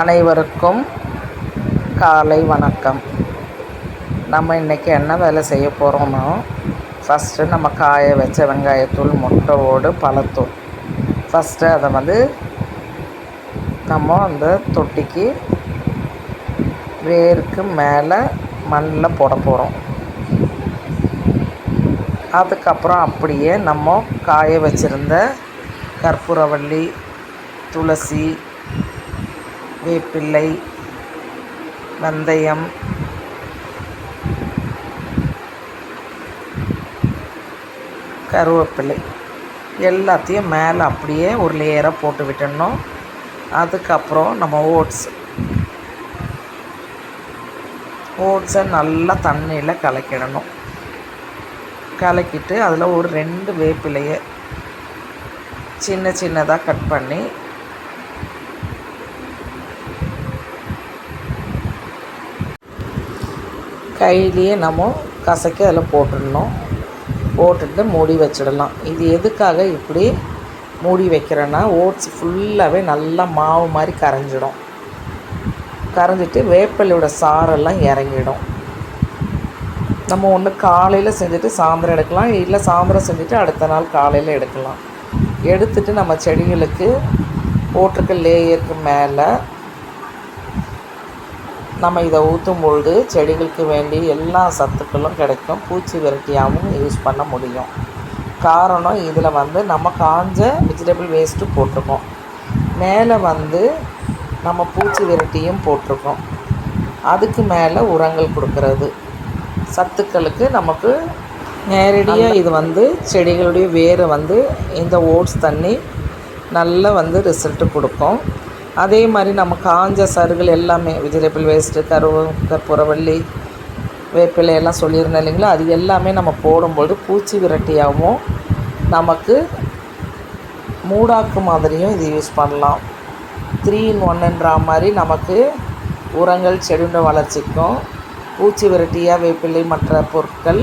அனைவருக்கும் காலை வணக்கம். நம்ம இன்றைக்கி என்ன வேலை செய்ய போகிறோம்னா ஃபஸ்ட்டு நம்ம காய வச்ச வெங்காயத்தூள் முட்டை ஓடு பழத்தூள். ஃபஸ்ட்டு அதை வந்து நம்ம அந்த தொட்டிக்கு வேருக்கு மேலே மண்ணில் போட போகிறோம் அதுக்கப்புறம் அப்படியே நம்ம காய வச்சுருந்த கற்பூரவள்ளி துளசி வேப்பிள்ளை வெந்தயம். கருவேப்பிலை எல்லாத்தையும் மேலே அப்படியே ஒரு லேயராக போட்டு விட்டுடணும். அதுக்கப்புறம் நம்ம ஓட்ஸ். ஓட்ஸை நல்லா தண்ணியில் கலக்கிடணும். கலக்கிட்டு அதில் ஒரு ரெண்டு வேப்பிலையை சின்ன சின்னதாக கட் பண்ணி கையிலேயே நம்ம கசக்கி அதில் போட்டுடணும். போட்டுட்டு மூடி வச்சிடலாம். இது எதுக்காக இப்படி மூடி வைக்கிறேன்னா ஓட்ஸ் ஃபுல்லாகவே நல்லா மாவு மாதிரி கரைஞ்சிடும். கரைஞ்சிட்டு வேப்பிலையோட சாரெல்லாம் இறங்கிடும். நம்ம ஒன்று காலையில் செஞ்சுட்டு சாயந்தரம் எடுக்கலாம். இல்லை சாயந்தரம் செஞ்சுட்டு அடுத்த நாள் காலையில் எடுக்கலாம். எடுத்துட்டு நம்ம செடிகளுக்கு போட்டிருக்க லேயருக்கு மேலே நம்ம இதை ஊற்றும் பொழுது செடிகளுக்கு வேண்டி எல்லா சத்துக்களும் கிடைக்கும். பூச்சி விரட்டியாகவும் யூஸ் பண்ண முடியும். காரணம் இதில் வந்து நம்ம காஞ்ச வெஜிடபிள் வேஸ்ட்டு போட்டிருக்கோம். மேலே வந்து நம்ம பூச்சி விரட்டியும் போட்டிருக்கோம். அதுக்கு மேலே உரங்கள் கொடுக்கறது. சத்துக்களுக்கு நமக்கு நேரடியாக இது வந்து செடிகளுடைய வேரை வந்து இந்த ஓட்ஸ் தண்ணி நல்ல வந்து ரிசல்ட்டு கொடுக்கும். அதே மாதிரி நம்ம காஞ்ச சருகள் எல்லாமே வெஜிடபிள் வேஸ்ட்டு கருவு கற்பூரவள்ளி வேப்பிலை எல்லாம் சொல்லியிருந்தேன் இல்லைங்களா? அது எல்லாமே நம்ம போடும்போது பூச்சி விரட்டியாகவும் நமக்கு மூடாக்கு மாதிரியும் இது யூஸ் பண்ணலாம். த்ரீ இன் ஒன்னுன்ற மாதிரி நமக்கு உரங்கள் செடியோட வளர்ச்சிக்கும் பூச்சி விரட்டியாக வேப்பிலை மற்ற பொருட்கள்